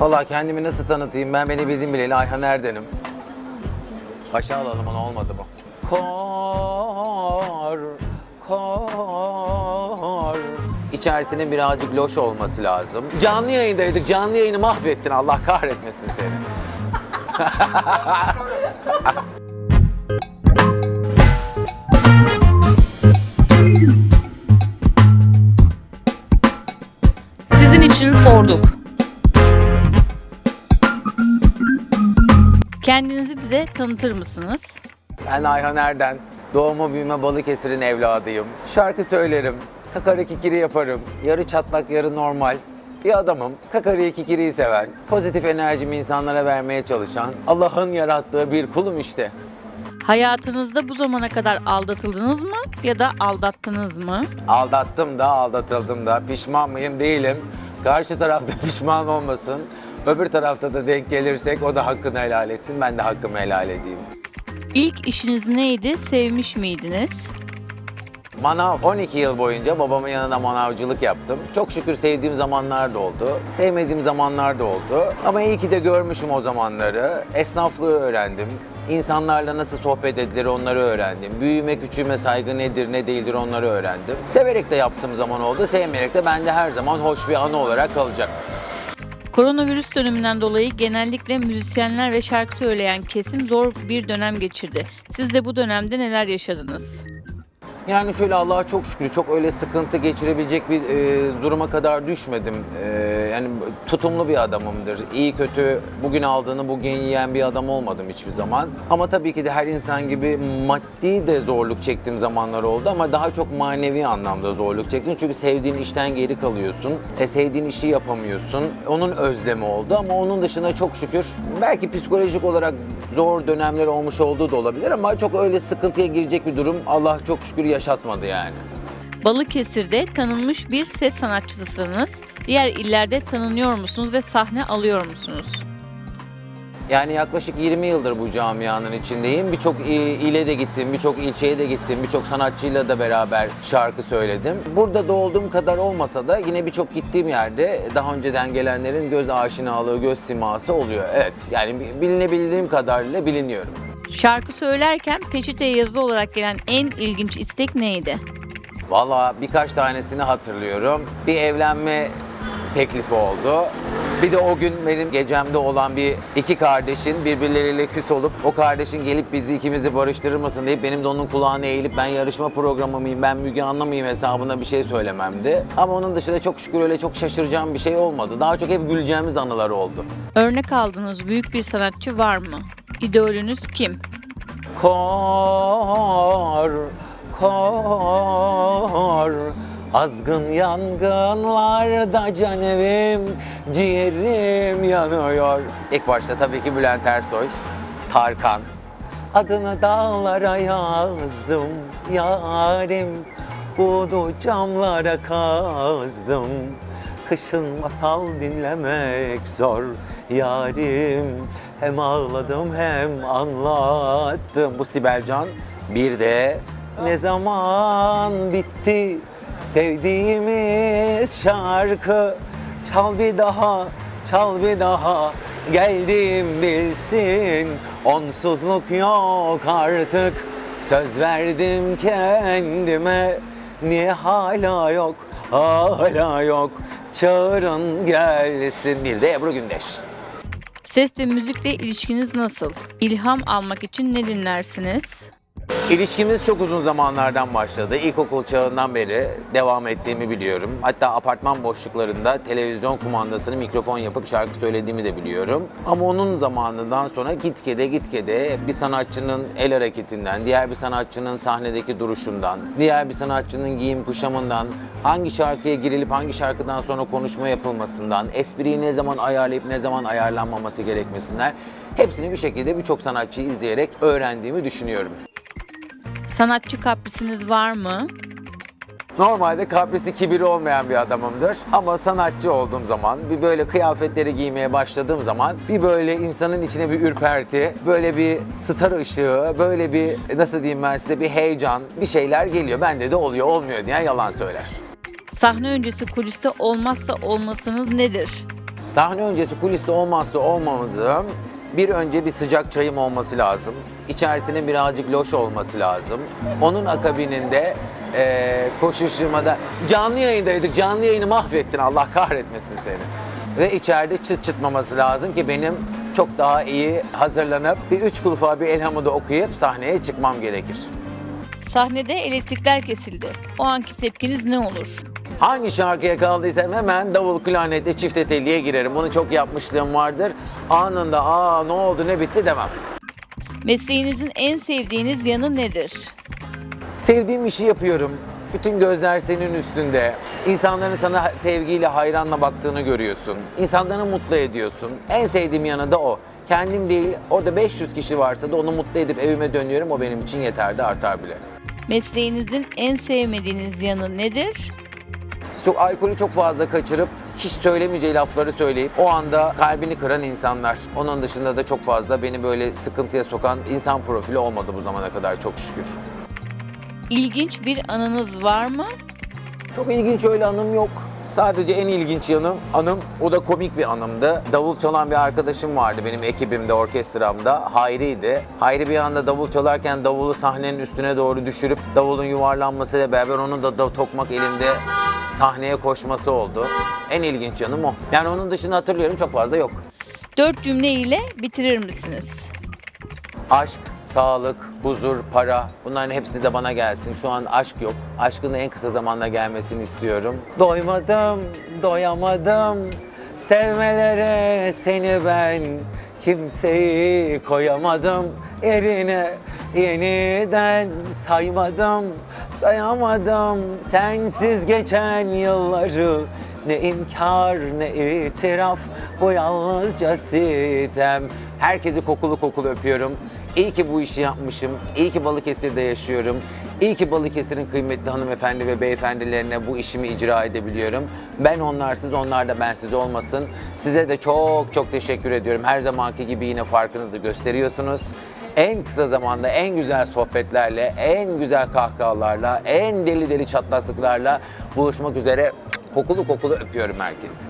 Valla kendimi nasıl tanıtayım ben beni bildiğim bileli Ayhan Erden'im. Başa alalım onu olmadı bu. Kor, kor. İçerisinin birazcık loş olması lazım. Canlı yayındaydık. Canlı yayını mahvettin. Allah kahretmesin seni. Sizin için sorduk. Kendinizi bize tanıtır mısınız? Ben Ayhan Erden. Doğma büyüme Balıkesir'in evladıyım. Şarkı söylerim. Kakara kikiri yaparım. Yarı çatlak yarı normal. Bir adamım. Kakari kikiriyi seven, pozitif enerjimi insanlara vermeye çalışan, Allah'ın yarattığı bir kulum işte. Hayatınızda bu zamana kadar aldatıldınız mı ya da aldattınız mı? Aldattım da aldatıldım da pişman mıyım değilim. Karşı tarafta pişman olmasın. Öbür tarafta da denk gelirsek o da hakkını helal etsin. Ben de hakkımı helal edeyim. İlk işiniz neydi? Sevmiş miydiniz? Manav 12 yıl boyunca babamın yanında manavcılık yaptım. Çok şükür sevdiğim zamanlar da oldu. Sevmediğim zamanlar da oldu. Ama iyi ki de görmüşüm o zamanları. Esnaflığı öğrendim. İnsanlarla nasıl sohbet edilir onları öğrendim. Büyüme küçüğüme saygı nedir ne değildir onları öğrendim. Severek de yaptığım zaman oldu. Sevmeyerek de bende her zaman hoş bir anı olarak kalacak. Koronavirüs döneminden dolayı genellikle müzisyenler ve şarkı söyleyen kesim zor bir dönem geçirdi. Siz de bu dönemde neler yaşadınız? Yani şöyle Allah'a çok şükür çok öyle sıkıntı geçirebilecek bir e, duruma kadar düşmedim. E, yani tutumlu bir adamımdır. İyi kötü bugün aldığını bugün yiyen bir adam olmadım hiçbir zaman. Ama tabii ki de her insan gibi maddi de zorluk çektiğim zamanlar oldu ama daha çok manevi anlamda zorluk çektim. Çünkü sevdiğin işten geri kalıyorsun. E, sevdiğin işi yapamıyorsun. Onun özlemi oldu ama onun dışında çok şükür belki psikolojik olarak zor dönemler olmuş olduğu da olabilir ama çok öyle sıkıntıya girecek bir durum Allah çok şükür yaşatmadı yani. Balıkesir'de tanınmış bir ses sanatçısısınız. Diğer illerde tanınıyor musunuz ve sahne alıyor musunuz? Yani yaklaşık 20 yıldır bu camianın içindeyim. Birçok ile de gittim, birçok ilçeye de gittim, birçok sanatçıyla da beraber şarkı söyledim. Burada da olduğum kadar olmasa da yine birçok gittiğim yerde daha önceden gelenlerin göz aşinalığı, göz siması oluyor. Evet, yani bi- bilinebildiğim kadarıyla biliniyorum. Şarkı söylerken peçeteye yazılı olarak gelen en ilginç istek neydi? Valla birkaç tanesini hatırlıyorum. Bir evlenme teklifi oldu. Bir de o gün benim gecemde olan bir iki kardeşin birbirleriyle küs olup o kardeşin gelip bizi ikimizi barıştırır mısın deyip benim de onun kulağına eğilip ben yarışma programı mıyım, ben Müge Anlı mıyım hesabına bir şey söylememdi. Ama onun dışında çok şükür öyle çok şaşıracağım bir şey olmadı. Daha çok hep güleceğimiz anılar oldu. Örnek aldığınız büyük bir sanatçı var mı? İdolünüz kim? Kor, kor Azgın yangınlarda can evim, ciğerim yanıyor. İlk başta tabii ki Bülent Ersoy, Tarkan. Adını dağlara yazdım, yarim. Buğdu camlara kazdım. Kışın masal dinlemek zor, yarim. Hem ağladım hem anlattım. Bu Sibel Can. Bir de ne zaman bitti? Sevdiğimiz şarkı. Çal bir daha, çal bir daha. Geldim bilsin Onsuzluk yok artık. Söz verdim kendime Niye hala yok, hala yok. Çağırın gelsin. Bir de Ebru Gündeş Ses ve müzikle ilişkiniz nasıl? İlham almak için ne dinlersiniz? İlişkimiz çok uzun zamanlardan başladı. İlkokul çağından beri devam ettiğimi biliyorum. Hatta apartman boşluklarında televizyon kumandasını mikrofon yapıp şarkı söylediğimi de biliyorum. Ama onun zamanından sonra gitgide gitgide bir sanatçının el hareketinden, diğer bir sanatçının sahnedeki duruşundan, diğer bir sanatçının giyim kuşamından, hangi şarkıya girilip hangi şarkıdan sonra konuşma yapılmasından, espriyi ne zaman ayarlayıp ne zaman ayarlanmaması gerekmesinden hepsini bir şekilde birçok sanatçıyı izleyerek öğrendiğimi düşünüyorum. Sanatçı kaprisiniz var mı? Normalde kaprisi kibiri olmayan bir adamımdır. Ama sanatçı olduğum zaman, bir böyle kıyafetleri giymeye başladığım zaman bir böyle insanın içine bir ürperti, böyle bir star ışığı, böyle bir nasıl diyeyim ben size bir heyecan, bir şeyler geliyor. Bende de oluyor, olmuyor diyen yalan söyler. Sahne öncesi kuliste olmazsa olmasınız nedir? Sahne öncesi kuliste olmazsa olmamızın bir önce bir sıcak çayım olması lazım. İçerisinin birazcık loş olması lazım. Onun akabininde eee koşuşturmada canlı yayındaydık. Canlı yayını mahvettin Allah kahretmesin seni. Ve içeride çıt çıtmaması lazım ki benim çok daha iyi hazırlanıp bir üç kulufa bir elhamı okuyup sahneye çıkmam gerekir. Sahnede elektrikler kesildi. O anki tepkiniz ne olur? Hangi şarkıya kaldıysam hemen davul klarnetle çifte telliye girerim. Bunu çok yapmışlığım vardır. Anında aa ne oldu ne bitti demem. Mesleğinizin en sevdiğiniz yanı nedir? Sevdiğim işi yapıyorum. Bütün gözler senin üstünde. İnsanların sana sevgiyle, hayranla baktığını görüyorsun. İnsanları mutlu ediyorsun. En sevdiğim yanı da o. Kendim değil, orada 500 kişi varsa da onu mutlu edip evime dönüyorum. O benim için yeter de artar bile. Mesleğinizin en sevmediğiniz yanı nedir? Çok alkolü çok fazla kaçırıp hiç söylemeyeceği lafları söyleyip o anda kalbini kıran insanlar. Onun dışında da çok fazla beni böyle sıkıntıya sokan insan profili olmadı bu zamana kadar çok şükür. İlginç bir anınız var mı? Çok ilginç öyle anım yok. Sadece en ilginç yanım, anım o da komik bir anımdı. Davul çalan bir arkadaşım vardı benim ekibimde, orkestramda. Hayri'ydi. Hayri bir anda davul çalarken davulu sahnenin üstüne doğru düşürüp davulun yuvarlanmasıyla beraber onun da dav- tokmak elinde sahneye koşması oldu. En ilginç yanım o. Yani onun dışında hatırlıyorum çok fazla yok. Dört cümle ile bitirir misiniz? Aşk, sağlık, huzur, para bunların hepsi de bana gelsin. Şu an aşk yok. Aşkın en kısa zamanda gelmesini istiyorum. Doymadım, doyamadım. Sevmelere seni ben kimseyi koyamadım yerine yeniden saymadım sayamadım sensiz geçen yılları ne inkar ne itiraf bu yalnızca sitem. Herkesi kokulu kokulu öpüyorum. İyi ki bu işi yapmışım. İyi ki Balıkesir'de yaşıyorum. İyi ki Balıkesir'in kıymetli hanımefendi ve beyefendilerine bu işimi icra edebiliyorum. Ben onlarsız, onlar da bensiz olmasın. Size de çok çok teşekkür ediyorum. Her zamanki gibi yine farkınızı gösteriyorsunuz. En kısa zamanda en güzel sohbetlerle, en güzel kahkahalarla, en deli deli çatlaklıklarla buluşmak üzere kokulu kokulu öpüyorum herkesi.